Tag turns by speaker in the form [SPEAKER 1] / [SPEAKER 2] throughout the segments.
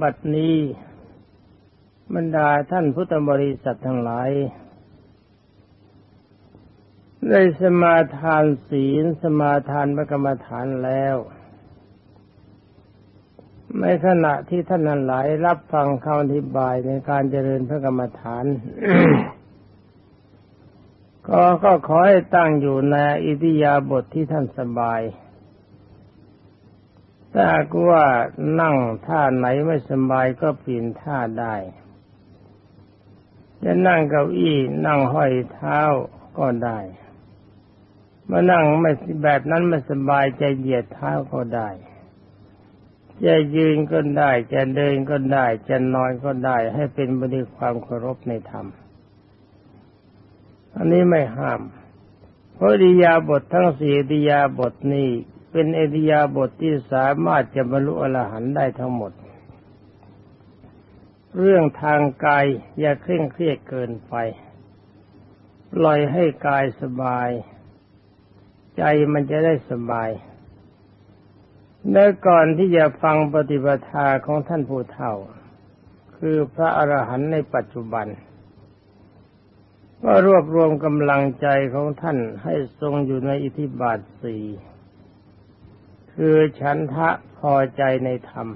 [SPEAKER 1] บัดนี้บรรดาท่านพุทธบริษัททั้งหลาย ได้สมาทานศีลสมาทานพระกรรมฐานแล้ว ในขณะที่ท่านนั้นหลาย รับฟังคำอธิบายในการเจริญพระกรรมฐาน ก็ก็ขอให้ตั้งอยู่ในอิทิยาบทที่ท่านสบาย ถ้าหากว่านั่งท่าไหนไม่สบายก็เปลี่ยนท่าได้ จะนั่งเก้าอี้นั่งห้อยเท้าก็ได้มานั่งไม่แบบนั้นไม่สบายจะเหยียดเท้าก็ได้จะยืนก็ได้ จะเดินก็ได้ จะนอนก็ได้ ให้เป็นบริความเคารพในธรรม อันนี้ไม่ห้าม เพราะอิยาบททั้งสี่อิยาบทนี้ เป็นเอิยาบทที่สามารถจะบรรลุอรหันต์ได้ทั้งหมด เรื่องทางกายอย่าเคร่งเครียดเกินไปปล่อยให้กายสบาย ใจมันจะได้สบายเมื่อก่อนที่จะฟังปฏิปทาของท่านผู้เฒ่า คือพระอรหันต์ในปัจจุบัน ก็รวบรวมกำลังใจของท่านให้ทรงอยู่ในอิทธิบาทสี่ คือฉันทะพอใจในธรรม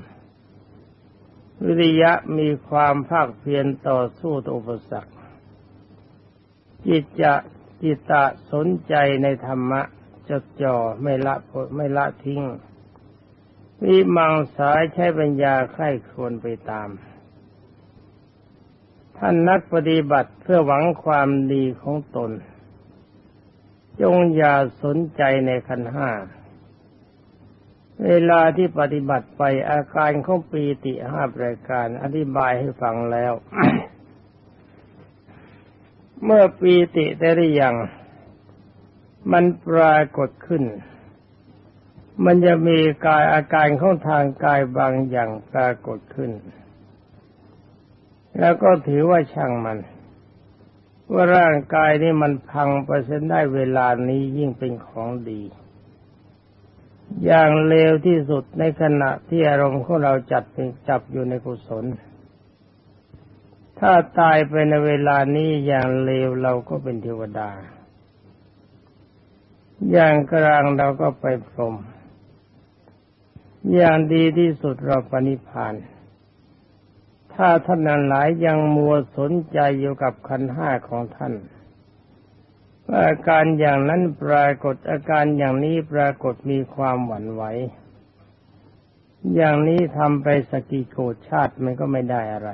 [SPEAKER 1] วิริยะมีความภาคเพียรต่อสู้ต่ออุปสรรคจิตจะจิตตะสนใจในธรรมะจดจ่อไม่ละไม่ละทิ้งมีมังสายใช้ปัญญาใคร่ควญไปตาม ท่านนักปฏิบัติเพื่อหวังความดีของตน จงอย่าสนใจในขันห้า เวลาที่ปฏิบัติไปอาการของปีติห้าประการ อธิบายให้ฟังแล้ว เมื่อปีติได้หรือยัง มันปรากฏขึ้น มันจะมีกายอาการของทางกายบางอย่างปรากฏขึ้น แล้วก็ถือว่าช่างมัน ว่าร่างกายนี้มันพังไปเส้นได้เวลานี้ยิ่งเป็นของดี อย่างเลวที่สุดในขณะที่อารมณ์ของเราจัดเป็นจับอยู่ในกุศล ถ้าตายไปในเวลานี้อย่างเลวเราก็เป็นเทวดา อย่างกลางเราก็ไปพรหมอย่างดีที่สุดเราปณิพาน ถ้าท่านนั้นหลายยังมัวสนใจอยู่กับขันห้าของท่าน อาการอย่างนั้นปรากฏอาการอย่างนี้ปรากฏมีความหวั่นไหว อย่างนี้ทำไปสกิโกชาติมันก็ไม่ได้อะไร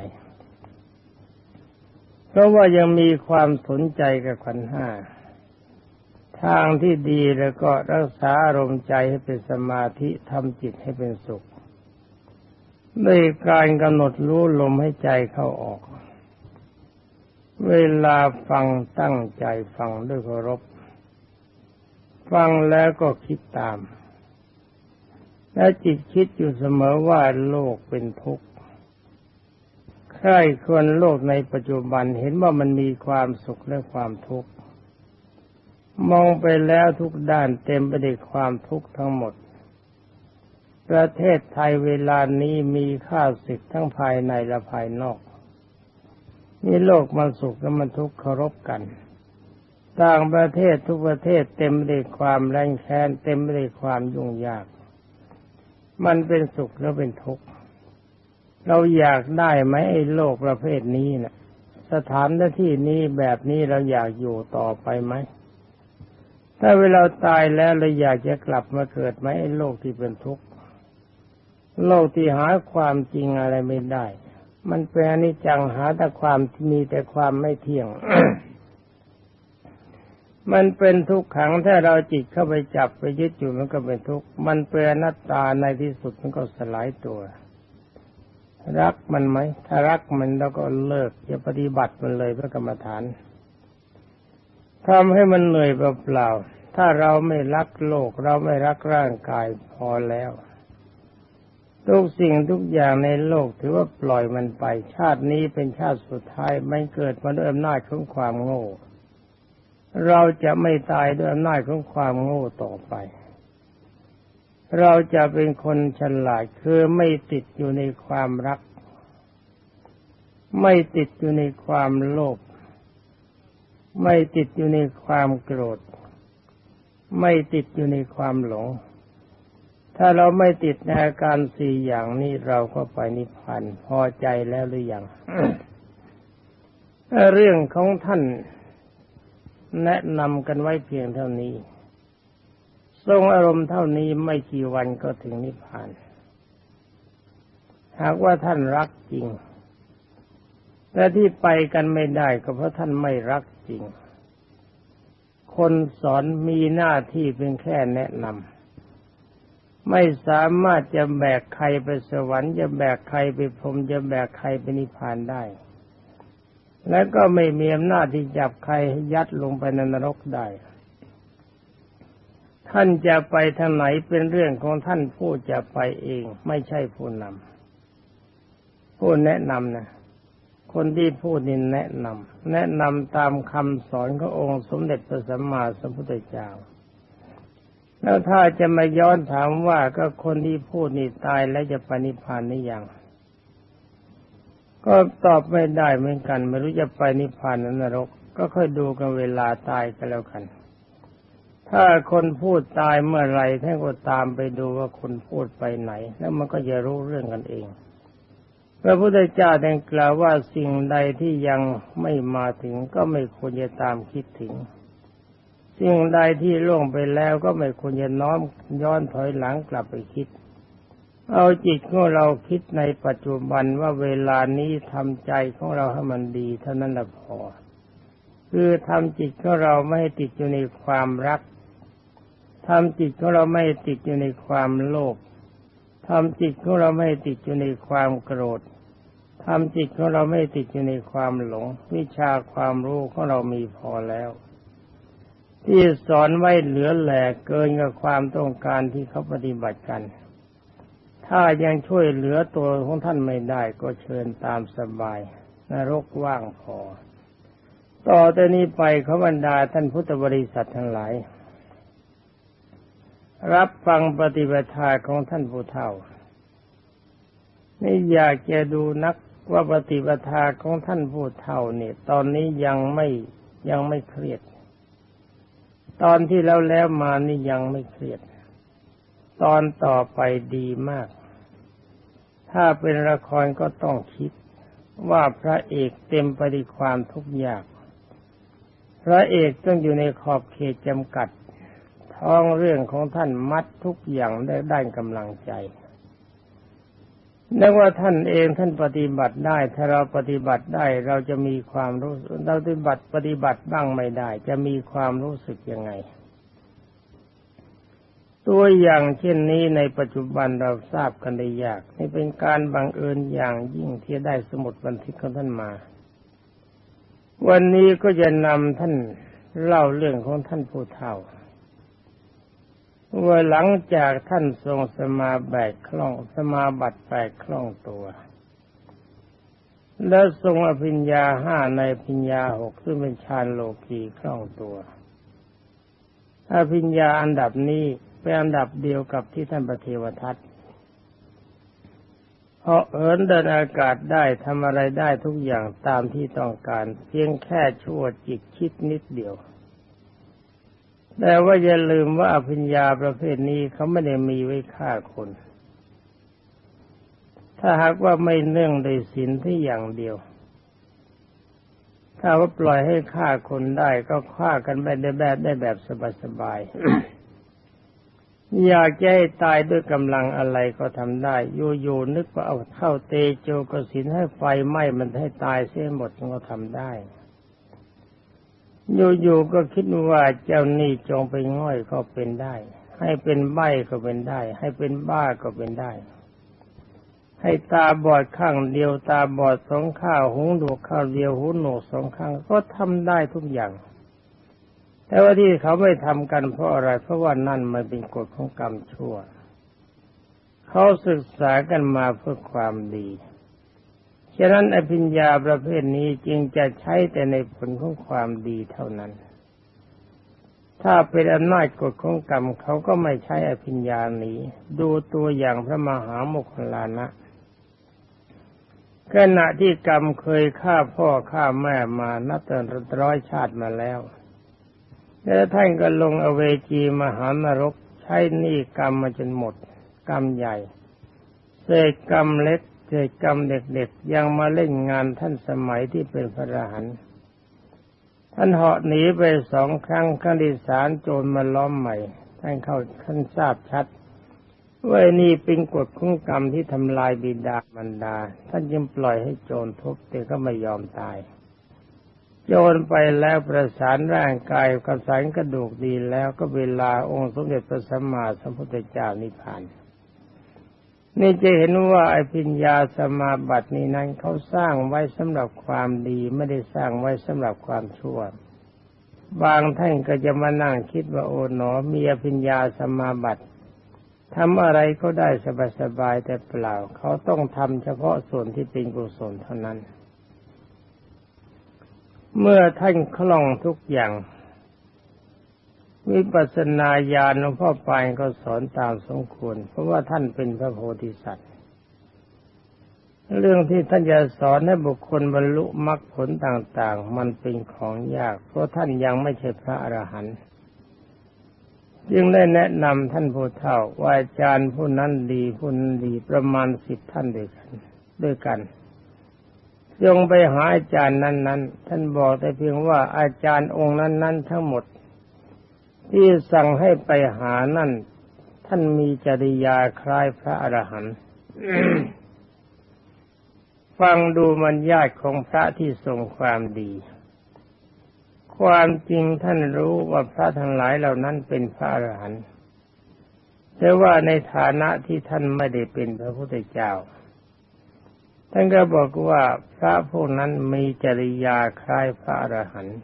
[SPEAKER 1] เพราะว่ายังมีความสนใจกับขันห้า ทางที่ดีแล้วก็รักษาอารมณ์ใจให้เป็นสมาธิทำจิตให้เป็นสุขด้วยการกำหนดรู้ลมให้ใจเข้าออก เวลาฟังตั้งใจฟังด้วยเคารพ ฟังแล้วก็คิดตาม และจิตคิดอยู่เสมอว่าโลกเป็นทุกข์ใครควรโลกในปัจจุบันเห็นว่ามันมีความสุขและความทุกข์ มองไปแล้วทุกด้านเต็มไปด้วยความทุกข์ทั้งหมด ประเทศไทยเวลานี้มีข้าศึกทั้งภายในและภายนอก มีโลกมันสุขและมันทุกข์เคารพกัน ต่างประเทศทุกประเทศเต็มไปด้วยความแรงแค้นเต็มไปด้วยความยุ่งยาก มันเป็นสุขแล้วเป็นทุกข์เราอยากได้ไหมไอ้โลกประเภทนี้นะ่ะ สถานที่นี้แบบนี้เราอยากอยู่ต่อไปไหมถ้าเวลาตายแล้วเราอยากจะกลับมาเกิดไหมไอ้โลกที่เป็นทุกข์โลกที่หาความจริงอะไรไม่ได้ มันเป็นอนิจจังหาแต่ความมีแต่ความไม่เที่ยง มันเป็นทุกขังถ้าเราจิตเข้าไปจับไปยึดอยู่มันก็เป็นทุกข์ มันเป็นนัตตาในที่สุดมันก็สลายตัว รักมันไหม ถ้ารักมันเราก็เลิกจะปฏิบัติมันเลยพื่อกรรมฐานทำให้มันเหนื่อยเปล่าๆถ้าเราไม่รักโลกเราไม่รักร่างกายพอแล้ว ทุกสิ่งทุกอย่างในโลกถือว่าปล่อยมันไป ชาตินี้เป็นชาติสุดท้ายไม่เกิดมาด้วยอำนาจของความโง่ เราจะไม่ตายด้วยอำนาจของความโง่ต่อไป เราจะเป็นคนฉลาดคือไม่ติดอยู่ในความรัก ไม่ติดอยู่ในความโลภไม่ติดอยู่ในความโกรธ ไม่ติดอยู่ในความหลง ถ้าเราไม่ติดในอาการสี่อย่างนี้เราก็ไปนิพพานพอใจแล้วหรือยังเรื่องของท่านแนะนำกันไว้เพียงเท่านี้ ทรงอารมณ์เท่านี้ไม่กี่วันก็ถึงนิพพาน หากว่าท่านรักจริงแต่ที่ไปกันไม่ได้ก็เพราะท่านไม่รักจริง คนสอนมีหน้าที่เป็นแค่แนะนำ ไม่สามารถจะแบกใครไปสวรรค์จะแบกใครไปพรมจะแบกใครไปนิพพานได้ และก็ไม่มีอำนาจที่จับใครให้ยัดลงไปในนรกได้ ท่านจะไปทางไหนเป็นเรื่องของท่านผู้จะไปเอง ไม่ใช่ผู้นำผู้แนะนำนะคนที่พูดนี่แนะนำแนะนำตามคำสอนขององค์สมเด็จพระสัมมาสัมพุทธเจ้า แล้วถ้าจะมาย้อนถามว่าก็คนที่พูดนี่ตายแล้วจะปณิพานนี่ยังก็ตอบไม่ได้เหมือนกัน ไม่รู้จะไปนิพพานนรก ก็ค่อยดูกันเวลาตายกันแล้วกัน ถ้าคนพูดตายเมื่อไรท่านก็ตามไปดูว่าคนพูดไปไหน แล้วมันก็จะรู้เรื่องกันเองพระพุทธเจ้าได้กล่าวว่าสิ่งใดที่ยังไม่มาถึงก็ไม่ควรจะตามคิดถึง สิ่งใดที่ล่วงไปแล้วก็ไม่ควรจะน้อมย้อนถอยหลังกลับไปคิด เอาจิตของเราคิดในปัจจุบันว่าเวลานี้ทำใจของเราให้มันดีเท่านั้นละพอ คือทำจิตของเราไม่ให้ติดอยู่ในความรักทำจิตของเราไม่ติดอยู่ในความโลภทำจิตของเราไม่ติดอยู่ในความโกรธทำจิตของเราไม่ติดอยู่ในความหลง วิชาความรู้ของเรามีพอแล้ว ที่สอนไว้เหลือแหลกเกินกับความต้องการที่เขาปฏิบัติกัน ถ้ายังช่วยเหลือตัวของท่านไม่ได้ก็เชิญตามสบายนรกว่างพอ ต่อแต่นี้ไปขาบรรดาท่านพุทธบริษัททั้งหลาย รับฟังปฏิบัติของท่านผู้เฒ่านี่อยากจะดูนักว่าปฏิบัติของท่านผู้เฒ่าเนี่ยตอนนี้ยังไม่ยังไม่เครียด ตอนที่แล้วแล้วมานี่ยังไม่เครียด ตอนต่อไปดีมาก ถ้าเป็นละครก็ต้องคิดว่าพระเอกเต็มไปด้วยความทุกข์ยาก พระเอกต้องอยู่ในขอบเขตจำกัด ท้องเรื่องของท่านมัดทุกอย่างได้ด้านกำลังใจ นึกว่าท่านเองท่านปฏิบัติได้ ถ้าเราปฏิบัติได้เราจะมีความรู้เราปฏิบัติปฏิบัติบ้างไม่ได้ จะมีความรู้สึกยังไง ตัวอย่างเช่นนี้ในปัจจุบันเราทราบกันได้ยากนี่เป็นการบังเอิญอย่างยิ่งที่ได้สมุดบันทึกของท่านมา วันนี้ก็จะนำท่านเล่าเรื่องของท่านผู้เฒ่า ว่าหลังจากท่านทรงสมาแบกคล่องสมาบัติแปดคล่องตัว แล้วทรงอภิญญาห้าในภิญญาหกซึ่งเป็นฌานโลกีคล่องตัวอภิญญาอันดับนี้เป็นอันดับเดียวกับที่ท่านประเทวทัตเพราะเอินเดินอากาศได้ทำอะไรได้ทุกอย่างตามที่ต้องการ เพียงแค่ชั่วจิตคิดนิดเดียว แต่ว่าอย่าลืมว่าอภิญญาประเภทนี้เขาไม่ได้มีไว้ฆ่าคน ถ้าหากว่าไม่เนื่องโดยศีลที่อย่างเดียว ถ้าว่าปล่อยให้ฆ่าคนได้ก็ฆ่ากันไปได้แบบได้แบบสบายๆ อยากจะให้ตายด้วยกำลังอะไรก็ทำได้อยู่ๆนึกว่าเอาเข้าเตโจกสินให้ไฟไหม้มันให้ตายเสียหมดก็ทำได้ อยู่ๆก็คิดว่าเจ้านี่จงไปง่อยก็เป็นได้ ให้เป็นใบก็เป็นได้ ให้เป็นบ้าก็เป็นได้ ให้ตาบอดข้างเดียวตาบอดสองข้างหูหนวกข้างเดียวหูหนวกสองข้างก็ทำได้ทุกอย่าง แต่ว่าที่เขาไม่ทำกันเพราะอะไร เพราะว่านั่นมันเป็นกฎของกรรมชั่ว เขาศึกษากันมาเพื่อความดี ฉะนั้นอภิญญาประเภทนี้จึงจะใช้แต่ในผลของความดีเท่านั้น ถ้าเป็นอำนาจกฎของกรรมเขาก็ไม่ใช้อภิญญาหนีดูตัวอย่างพระมหาโมคคลลานะขณะที่กรรมเคยฆ่าพ่อฆ่าแม่มานับแต่ร้อยชาติมาแล้วแล้วท่านก็ลงอเวจีมหานรกใช้หนี้กรรมมาจนหมด กรรมใหญ่เศษกรรมเล็ก เศษกรรมเด็กๆ ยังมาเล่นงานท่านสมัยที่เป็นพระอรหันต์ท่านเหาะหนีไปสองครั้งครั้งที่สามโจรมาล้อมใหม่ ท่านเข้าท่านทราบชัดว่านี่เป็นกฎของกรรมที่ทำลายบิดาบรรดา ท่านยังปล่อยให้โจรทุบแต่ก็ไม่ยอมตาย โจรไปแล้วประสานร่างกายกับสารกระดูกดีแล้วก็เวลาองค์สมเด็จพระสัมมาสัมพุทธเจ้านิพพาน นี่จะเห็นว่าไอพิญญาสมาบัตินี้นั้นเขาสร้างไว้สำหรับความดีไม่ได้สร้างไว้สำหรับความชั่ว บางท่านก็จะมานั่งคิดว่าโอ๋หนอมีอภิญญาสมาบัติทำอะไรก็ได้สบายๆแต่เปล่า เขาต้องทำเฉพาะส่วนที่เป็นกุศลเท่านั้น เมื่อท่านคล่องทุกอย่าง วิปัสสนาญาณหลวงพ่อปานก็สอนตามสมควร เพราะว่าท่านเป็นพระโพธิสัตว์เรื่องที่ท่านจะสอนให้บุคคลบรรลุมรรคผลต่างๆ มันเป็นของยาก เพราะท่านยังไม่ใช่พระอรหันต์จึงได้แนะนำท่านผู้เฒ่าว่าอาจารย์ผู้นั้นดีผู้นั้นดีประมาณสิบท่านด้วยกันด้วยกันจงไปหาอาจารย์นั้น ๆ ท่านบอกแต่เพียงว่าอาจารย์องค์นั้น ๆ ทั้งหมด ที่สั่งให้ไปหานั่น ท่านมีจริยาคล้ายพระอรหันต์ฟังดูมันญาติของพระที่ทรงความดี ความจริงท่านรู้ว่าพระทั้งหลายเหล่านั้นเป็นพระอรหันต์แต่ว่าในฐานะที่ท่านไม่ได้เป็นพระพุทธเจ้า ท่านก็บอกว่าพระพวกนั้นมีจริยาคล้ายพระอรหันต์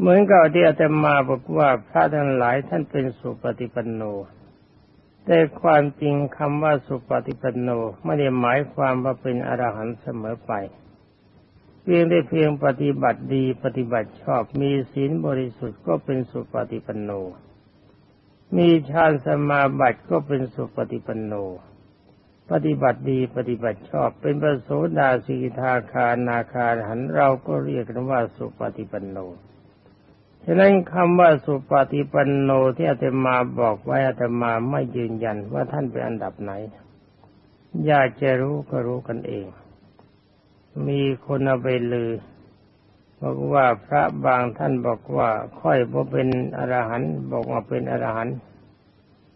[SPEAKER 1] เหมือนกับที่อาตมาบอกว่าพระทั้งหลายท่านเป็นสุปฏิปันโน แต่ความจริงคำว่าสุปฏิปันโนไม่ได้หมายความว่าเป็นอรหันต์เสมอไป เพียงได้เพียงปฏิบัติดีปฏิบัติชอบมีศีลบริสุทธิ์ก็เป็นสุปฏิปันโน มีฌานสมาบัติก็เป็นสุปฏิปันโน ปฏิบัติดีปฏิบัติชอบเป็นประโสดาสีทาคานาคาหันเราก็เรียกกันว่าสุปฏิปันโน ฉะนั้นคำว่าสุปฏิปันโนที่อาตมาบอกไว้อาตมาไม่ยืนยันว่าท่านเป็นอันดับไหน อยากจะรู้ก็รู้กันเอง มีคนเอาไปลือบอกว่าพระบางท่านบอกว่าค่อยพอเป็นอรหันต์บอกว่าเป็นอรหันต์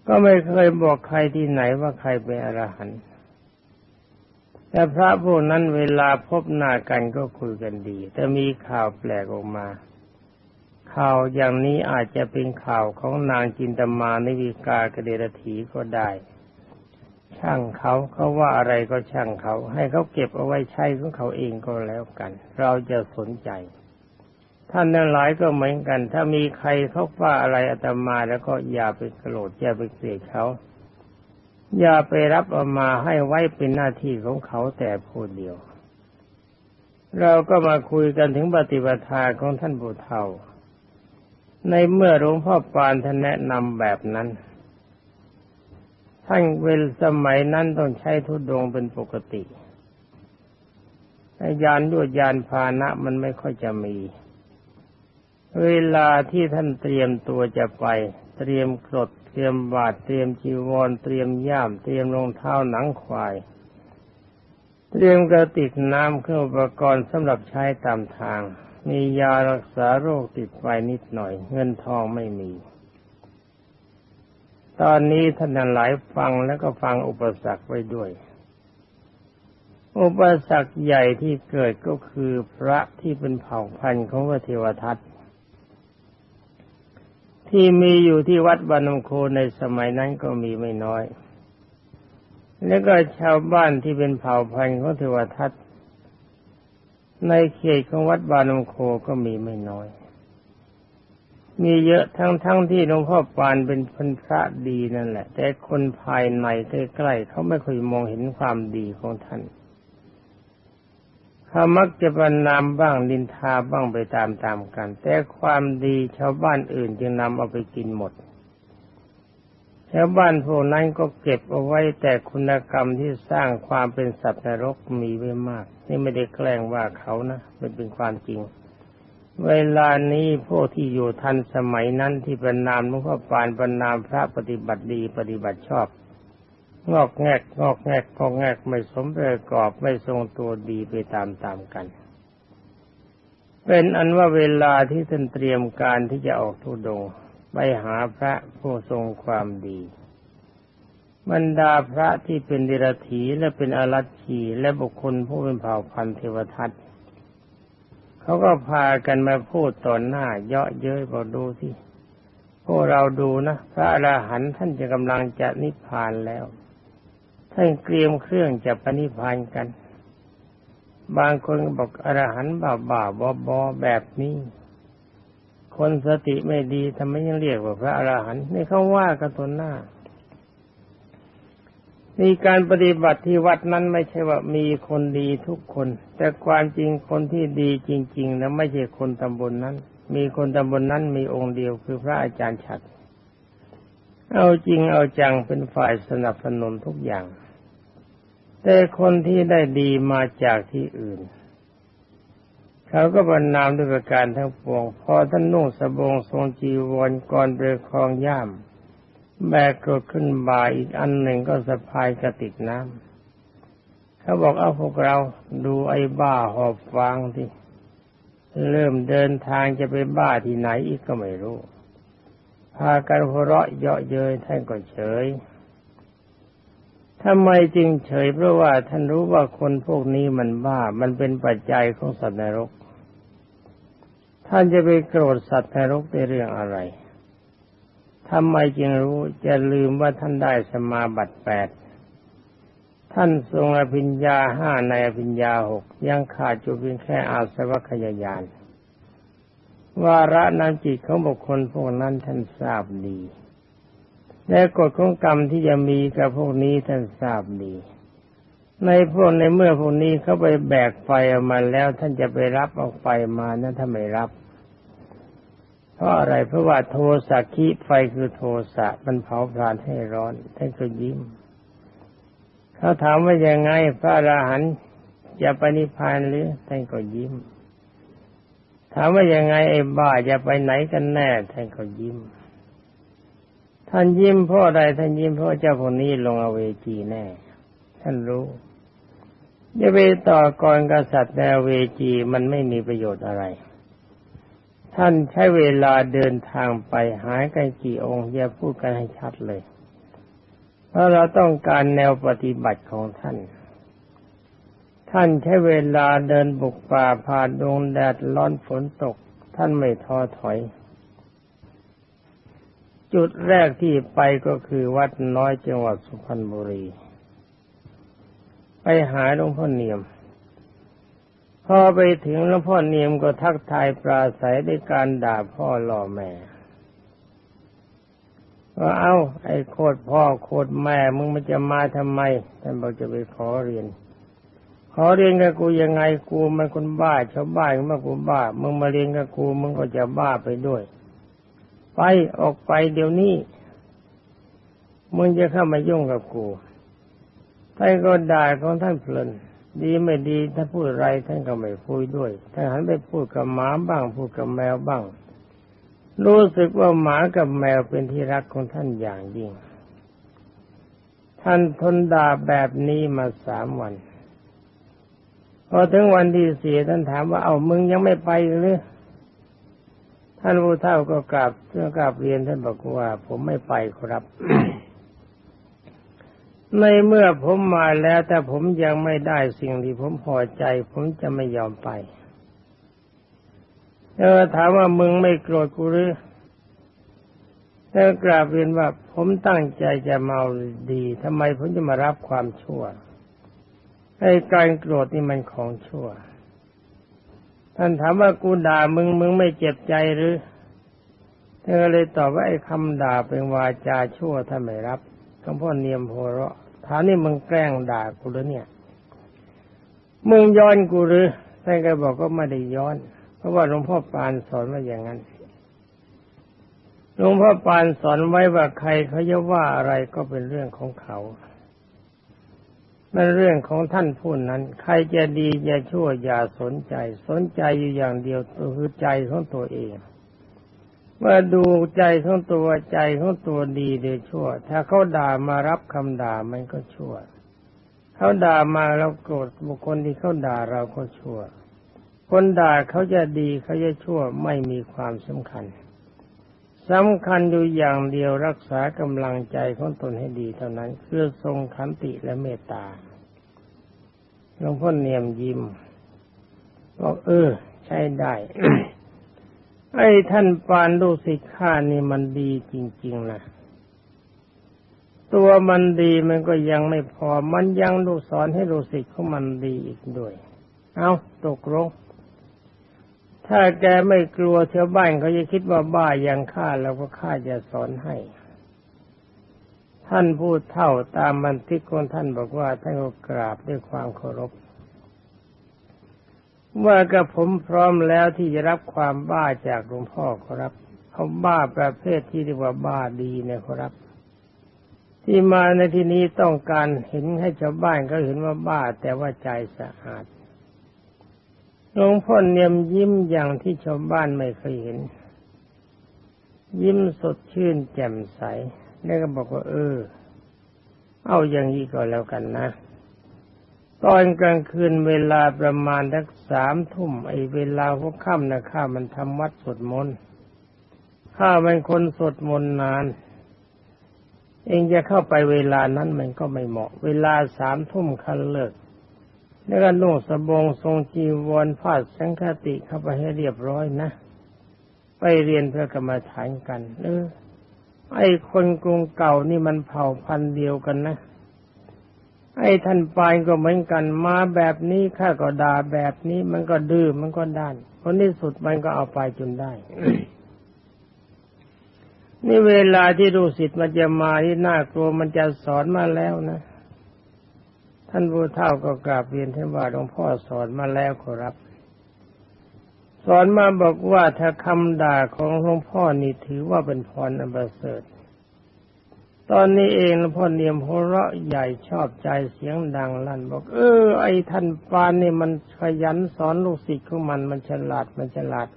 [SPEAKER 1] ก็ไม่เคยบอกใครที่ไหนว่าใครเป็นอรหันต์แต่พระพวกนั้นเวลาพบหน้ากันก็คุยกันดี แต่มีข่าวแปลกออกมา ข่าวอย่างนี้อาจจะเป็นข่าวของนางจินตมาในวิกากเดรถีก็ได้ ช่างเขาเขาว่าอะไรก็ช่างเขา ให้เขาเก็บเอาไว้ใช้ของเขาเองก็แล้วกัน เราจะสนใจ ท่านนั้นหลายก็เหมือนกัน ถ้ามีใครเขาว่าอะไรอาตมาแล้วก็อย่าไปโกรธอย่าไปเกลียดเขา อย่าไปรับเอามาให้ไว้เป็นหน้าที่ของเขาแต่ผู้เดียว เราก็มาคุยกันถึงปฏิบัติของท่านบุเฒ่า ในเมื่อหลวงพ่อปานท่านแนะนำแบบนั้น ท่านเวลสมัยนั้นต้องใช้ทุดงเป็นปกติยานด้วยยานพานะมันไม่ค่อยจะมี เวลาที่ท่านเตรียมตัวจะไป เตรียมกรดเตรียมบาตรเตรียมจีวร เตรียมย่าม เตรียมรองเท้าหนังควาย เตรียมกระติกน้ำเครื่องอุปกรณ์สำหรับใช้ตามทาง มียารักษาโรคติดไว้นิดหน่อย เงินทองไม่มี ตอนนี้ท่านหลายฟังแล้วก็ฟังอุปสรรคไว้ด้วย อุปสรรคใหญ่ที่เกิดก็คือพระที่เป็นเผ่าพันธุ์ของพระเทวทัตที่มีอยู่ที่วัดบานมโคในสมัยนั้นก็มีไม่น้อย แล้วก็ชาวบ้านที่เป็นเผ่าพันธุ์ของเทวทัต ในเขตของวัดบานมโคก็มีไม่น้อย มีเยอะทั้งทั้งที่หลวงพ่อปานเป็นคนพระดีนั่นแหละ แต่คนภายในใกล้ๆเขาไม่เคยมองเห็นความดีของท่านขเขามักจะบรรนามบ้างดินทาบ้างไปตามๆกัน แต่ความดีชาวบ้านอื่นจึงนำเอาไปกินหมดชาวบ้านพวกนั้นก็เก็บเอาไว้แต่คุณกรรมที่สร้างความเป็นสัตว์นรกมีไว้มาก นี่ไม่ได้แกล้งว่าเขานะมันเป็นความจริง เวลานี้พวกที่อยู่ทันสมัยนั้นที่ประนามหลวงพ่อปานประนามพระปฏิบัติดีปฏิบัติชอบ งอกแงกงอกแงกงอกแงกไม่สมประกอบไม่ทรงตัวดีไปตามตามๆกัน เป็นอันว่าเวลาที่ท่านเตรียมการที่จะออกทุดงไปหาพระผู้ทรงความดี บรรดาพระที่เป็นเดรัจฉีและเป็นอารัชชีและบุคคลผู้เป็นเผ่าพันธุ์เทวทัตเขาก็พากันมาพูดต่อหน้า เยาะเย้ยบอกดูที่พวกเราดูนะพระอรหันต์ท่านจะกำลังจะนิพพานแล้วท่านเตรียมเครื่องจะปนิพพานกัน บางคนบอกอรหันต์บ้าบ้าบอบอแบบนี้ คนสติไม่ดีทำไมยังเรียกว่าพระอรหันต์นี่เขาว่ากันตนหน้า มีการปฏิบัติที่วัดนั้นไม่ใช่ว่ามีคนดีทุกคน แต่ความจริงคนที่ดีจริงๆนะไม่ใช่คนตำบลนนั้น มีคนตำบลนนั้นมีองค์เดียวคือพระอาจารย์ฉัด เอาจริงเอาจังเป็นฝ่ายสนับสนุนทุกอย่าง แต่คนที่ได้ดีมาจากที่อื่น เขาก็บรรนามด้วยประการทั้งปวง พอท่านนุ่งสบงทรงจีวรก่อนเปรคลองย่าม แบกกรดขึ้นบ่าอีกอันหนึ่งก็สะพายกระติกน้ำเขาบอกเอาพวกเราดูไอ้บ้าหอบฟางที่เริ่มเดินทางจะไปบ้าที่ไหนอีกก็ไม่รู้ พากันหัวเราะเยาะเย้ยท่านก็เฉยทำไมจึงเฉยเพราะว่าท่านรู้ว่าคนพวกนี้มันบ้า มันเป็นปัจจัยของสัตว์นรก ท่านจะไปโกรธสัตว์นรกในเรื่องอะไร ทำไมจึงรู้จะลืมว่าท่านได้สมาบัติแปดท่านทรงอภิญญาห้าในอภิญญาหกยังขาดอยู่เพียงแค่อาสวัคยายานวาระน้ำจิตของบุคคลพวกนั้นท่านทราบดีและกฎของกรรมที่จะมีกับพวกนี้ท่านทราบดี ในพวกในเมื่อพวกนี้เขาไปแบกไฟออกมาแล้ว ท่านจะไปรับเอาไฟมานั้นถ้าไม่รับ เพราะอะไรเพราะว่าโทสะคิไฟคือโทสะมันเผาผลาญให้ร้อนท่านก็ยิ้มเขาถามว่ายังไงพระอราหันต์จะไปนิพพานหรือท่านก็ยิ้ม ถามว่ายังไงไอ้บ้าจะไปไหนกันแน่ท่านก็ยิ้ม ท่านยิ้มเพราะอะไรท่านยิ้มเพราะเจ้าคนนี้ลงอเวจีแน่ ท่านรู้จะไปต่อกรกษัตริย์ในอเวจีมันไม่มีประโยชน์อะไร ท่านใช้เวลาเดินทางไปหายกันกี่องค์อย่าพูดกันให้ชัดเลย เพราะเราต้องการแนวปฏิบัติของท่าน ท่านใช้เวลาเดินบุกป่าผ่านดวงแดดร้อนฝนตก ท่านไม่ท้อถอย จุดแรกที่ไปก็คือวัดน้อยจังหวัดสุพรรณบุรี ไปหาหลวงพ่อเนียม พอไปถึงหลวพ่อเนียมก็ทักทายปราศัยด้วยการด่าพ่อหล่อแม่ว่าเอ้า ไอ้โคตรพ่อโคตรแม่ มึงมันจะมาทำไมท่านบอกจะไปขอเรียน ขอเรียนกับกูยังไงกูมันคนบ้าชาวบ้านก็มากูบ้า มึงมาเรียนกับกูมึงก็จะบ้าไปด้วย ไปออกไปเดี๋ยวนี้ มึงจะเข้ามายุ่งกับกูท่านก็ด่าของท่านเพลิน ดีไม่ดีถ้าพูดอะไรท่านก็ไม่คุยด้วยท่านหันไปพูดกับหมาบ้าง พูดกับแมวบ้าง รู้สึกว่าหมากับแมวเป็นที่รักของท่านอย่างยิ่ง ท่านทนด่าแบบนี้มาสามวันพอถึงวันที่สี่ท่านถามว่าเอามึงยังไม่ไปหรือท่านผู้เฒ่าก็กราบเพื่อกราบเรียนท่านบอกว่า ผมไม่ไปครับ ในเมื่อผมมาแล้วแต่ผมยังไม่ได้สิ่งที่ผมพอใจ ผมจะไม่ยอมไปเออถามว่ามึงไม่โกรธกูหรือแล้วกราบเรียนว่าผมตั้งใจจะเมาดีทำไมผมจะมารับความชั่วไอ้การโกรธนี่มันของชั่ว ท่านถามว่ากูด่ามึงมึงไม่เจ็บใจหรือ เธอเลยตอบว่าไอ้คำด่าเป็นวาจาชั่วท่านไม่รับ หลวงพ่อเนียมโพเราะถามนี่มึงแกล้งด่ากูหรือเนี่ย มึงย้อนกูหรือท่านก็บอกก็ไม่ได้ย้อน เพราะว่าหลวงพ่อปานสอนว่าอย่างนั้นหลวงพ่อปานสอนไว้ว่าใครเขาจะว่าอะไรก็เป็นเรื่องของเขานั่นเรื่องของท่านผู้นั้น ใครจะดีจะชั่วอย่าสนใจ สนใจอยู่อย่างเดียวคือใจของตัวเอง เมื่อดูใจของตัวใจของตัวดีหรือชั่ว ถ้าเขาด่ามารับคำด่ามันก็ชั่ว เขาด่ามาเราโกรธบุคคลที่เขาด่าเราก็ชั่ว คนด่าเขาจะดีเขาจะชั่วไม่มีความสำคัญสำคัญอยู่อย่างเดียวรักษากำลังใจของตนให้ดีเท่านั้นคือทรงขันติและเมตตาหลวงพ่อเนียมยิ้มบอกเออ ใช้ได้ ไอ้ท่านปานลูกศิษย์ข้านี่มันดีจริงๆนะตัวมันดีมันก็ยังไม่พอ มันยังลูกสอนให้ลูกศิษย์ของมันดีอีกด้วย เอาตกลงถ้าแกไม่กลัวเชาวบ้านเขาจะคิดว่าบ้าอย่างข้าแล้วก็ข้าจะสอนให้ ท่านพูดเท่าตามบันทึกของท่านบอกว่าท่านก็กราบด้วยความเคารพ ว่ากับผมพร้อมแล้วที่จะรับความบ้าจากหลวงพ่อครับเขาบ้าประเภทที่เรียกว่าบ้าดีนะครับ ที่มาในที่นี้ต้องการเห็นให้ชาวบ้านเขาเห็นว่าบ้าแต่ว่าใจสะอาดหลวงพ่อเนียมยิ้มอย่างที่ชาวบ้านไม่เคยเห็น ยิ้มสดชื่นแจ่มใสแล้วก็บอกว่า เออ เอาอย่างนี้ก็แล้วกันนะ ตอนกลางคืนเวลาประมาณทักสามทุ่มไอ้เวลาหัวค่ำนะข้ามันทำวัดสวดมนต์ข้าเป็นคนสวดมนต์นาน เองจะเข้าไปเวลานั้นมันก็ไม่เหมาะ เวลาสามทุ่มคันเลิกแล้วก็นุ่งสบงทรงจีวรผ้าสังฆติเข้าไปให้เรียบร้อยนะ ไปเรียนเพื่อกรรมฐานกัน เออไอ้คนกรุงเก่านี่มันเผ่าพันธุ์เดียวกันนะ ไอ้ท่านปายก็เหมือนกันมาแบบนี้ข้าก็ด่าแบบนี้มันก็ดื้อมันก็ด้านผลที่สุดมันก็เอาไปจนได้ นี่เวลาที่ดูสิทธิ์มันจะมาที่น่ากลัวมันจะสอนมาแล้วนะ ท่านผู้เฒ่าก็กราบเรียนท่านว่าหลวงพ่อสอนมาแล้วครับ สอนมาบอกว่าถ้าคำด่าของหลวงพ่อนี่ถือว่าเป็นพรอันประเสริฐ ตอนนี้เองพ่อเนียมโหราะใหญ่ชอบใจเสียงดังลั่นบอก เออ ไอ้ท่านปานนี่มันขยันสอนลูกศิษย์ของมันมันฉลาดมันฉลาด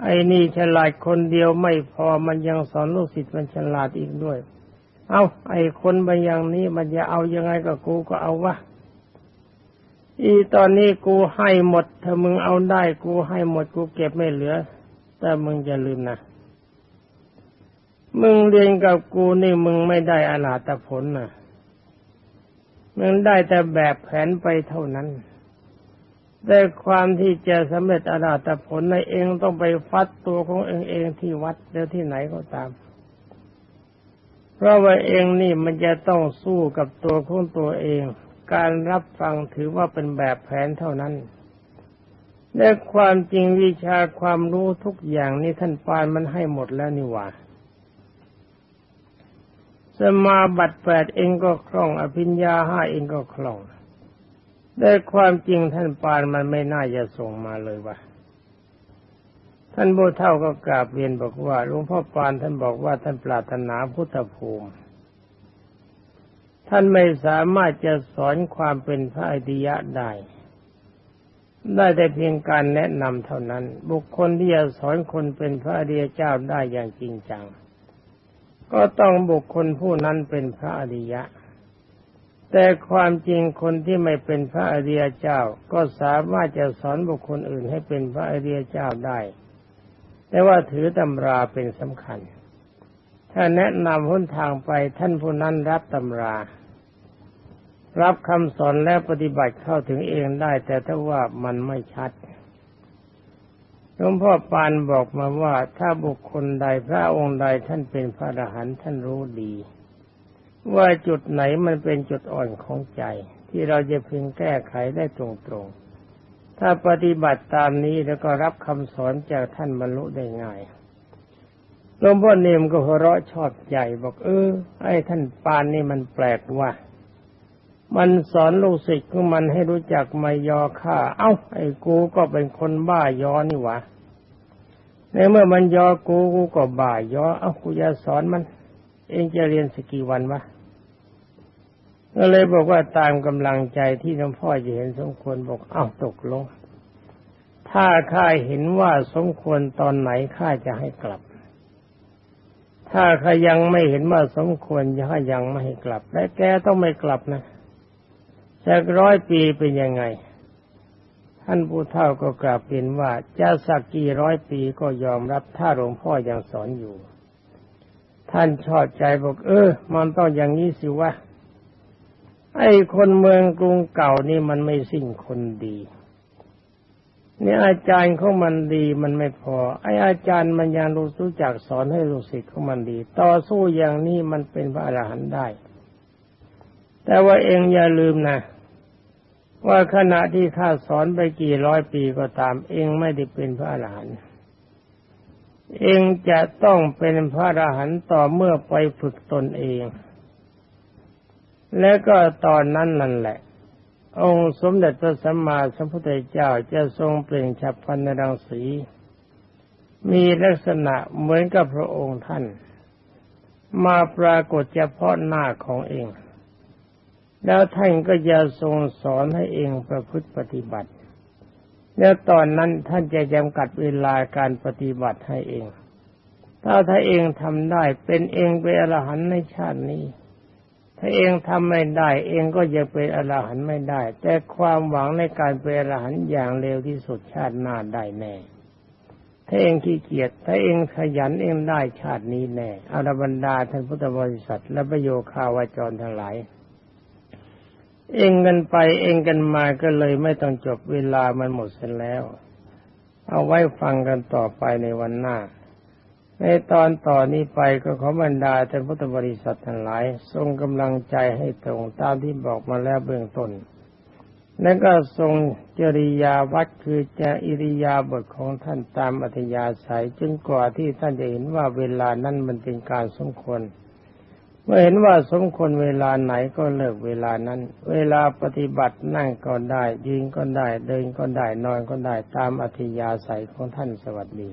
[SPEAKER 1] ไอ้นี่ฉลาดคนเดียวไม่พอมันยังสอนลูกศิษย์มันฉลาดอีกด้วย เอาไอ้คนบางอย่างนี้มันจะเอายังไงก็กูก็เอาวะอีตอนนี้กูให้หมดถ้ามึงเอาได้กูให้หมดกูเก็บไม่เหลือ แต่มึงจะลืมนะ มึงเรียนกับกูนี่มึงไม่ได้อนาตผลนะมึงได้แต่แบบแผนไปเท่านั้น แต่ความที่จะสำเร็จอนาตผลในเองต้องไปฟัดตัวของเองเองที่วัดหรือที่ไหนก็ตาม เพราะว่าเองนี่มันจะต้องสู้กับตัวของตัวเอง การรับฟังถือว่าเป็นแบบแผนเท่านั้นและความจริงวิชาความรู้ทุกอย่างนี่ท่านปานมันให้หมดแล้วนี่หว่า สมาบัติแปดเองก็คล่อง อภิญญาห้าเองก็คล่องแต่ความจริงท่านปานมันไม่น่าจะส่งมาเลยวะท่านโบเท่าก็กราบเรียนบอกว่าหลวงพ่อปานท่านบอกว่าท่านปรารถนาพุทธภูมิ ท่านไม่สามารถจะสอนความเป็นพระอริยะได้ได้แต่เพียงการแนะนำเท่านั้น บุคคลที่จะสอนคนเป็นพระอริยเจ้าได้อย่างจริงจัง ก็ต้องบุคคลผู้นั้นเป็นพระอริยะ แต่ความจริงคนที่ไม่เป็นพระอริยเจ้า ก็สามารถจะสอนบุคคลอื่นให้เป็นพระอริยเจ้าได้ แต่ว่าถือตำราเป็นสำคัญ ถ้าแนะนำหนทางไปท่านผู้นั้นรับตำรา รับคำสอนและปฏิบัติเข้าถึงเองได้ แต่ถ้าว่ามันไม่ชัด หลวงพ่อปานบอกมาว่าถ้าบุคคลใดพระองค์ใดท่านเป็นพระอรหันต์ท่านรู้ดี ว่าจุดไหนมันเป็นจุดอ่อนของใจ ที่เราจะพึงแก้ไขได้ตรงๆ ถ้าปฏิบัติตามนี้แล้วก็รับคำสอนจากท่านบรรลุได้ง่ายหลวงพ่อเนมก็หัวเราะชอบใหญ่บอกเออ ไอ้ท่านปานนี่มันแปลกว่า มันสอนลูกศิษย์ของมันให้รู้จักไม่ยอข้าเอ้า ไอ้กูก็เป็นคนบ้ายอนี่หวะในเมื่อมันยอกูกูก็บ่ายยอ เอ้ากูจะสอนมัน เองจะเรียนสกี่วันวะก็เลยบอกว่าตามกำลังใจที่หลวงพ่อจะเห็นสมควรบอก เอ้าตกลง ถ้าข้าเห็นว่าสมควรตอนไหนข้าจะให้กลับ ถ้าข้ายังไม่เห็นว่าสมควรข้ายังไม่ให้กลับ และแกต้องไม่กลับนะ จากร้อยปีเป็นยังไง ท่านผู้เฒ่าก็กราบเรียนว่าจะสักกี่ร้อยปีก็ยอมรับถ้าหลวงพ่อยังสอนอยู่ ท่านชอบใจบอก เออ มันต้องอย่างนี้สิวะไอ้คนเมืองกรุงเก่านี่มันไม่สิ่งคนดีเนี่ยอาจารย์ของมันดีมันไม่พอ ไอ้อาจารย์มันยังรู้จักสอนให้ลูกศิษย์ของมันดี ต่อสู้อย่างนี้มันเป็นพระอรหันต์ได้ แต่ว่าเองอย่าลืมนะ ว่าขณะที่ข้าสอนไปกี่ร้อยปีก็ตาม เองไม่ได้เป็นพระอรหันต์เองจะต้องเป็นพระอรหันต์ต่อเมื่อไปฝึกตนเอง และก็ตอนนั้นนั่นแหละ องค์สมเด็จพระสัมมาสัมพุทธเจ้าจะทรงเปล่งฉับพันในรังสี มีลักษณะเหมือนกับพระองค์ท่าน มาปรากฏเฉพาะหน้าของเอง แล้วท่านก็จะทรงสอนให้เองประพฤติปฏิบัติ แล้วตอนนั้นท่านจะจำกัดเวลาการปฏิบัติให้เอง ถ้าถ้าเองทำได้เป็นเองเป็นอรหันต์ในชาตินี้ ถ้าเองทำไม่ได้ เองก็จะเป็นอรหันต์ไม่ได้ แต่ความหวังในการเป็นอรหันต์อย่างเร็วที่สุดชาติหน้าได้แน่ถ้าเองขี้เกียจถ้าเองขยันเองได้ชาตินี้แน่อรบรรดาท่านพุทธบริษัทและประโยคาวาจรทั้งหลาย เองกันไปเองกันมาก็เลยไม่ต้องจบเวลามันหมดเสร็จแล้ว เอาไว้ฟังกันต่อไปในวันหน้า ในตอนต่อนนี้ไปก็ขอบรรดาท่านพุทธบริษัททั้งหลาย ทรงกำลังใจให้ตรงตามที่บอกมาแล้วเบื้องต้น และก็ทรงจริยาวัดคือจะอิริยาบทของท่านตามอัธยาศัยจนกว่าที่ท่านจะเห็นว่าเวลานั้นมันเป็นการสมควร เมื่อเห็นว่าสมควรเวลาไหนก็เลิกเวลานั้น เวลาปฏิบัตินั่งก็ได้ยืนก็ได้เดินก็ได้นอนก็ได้ตามอัธยาศัยของท่านสวัสดี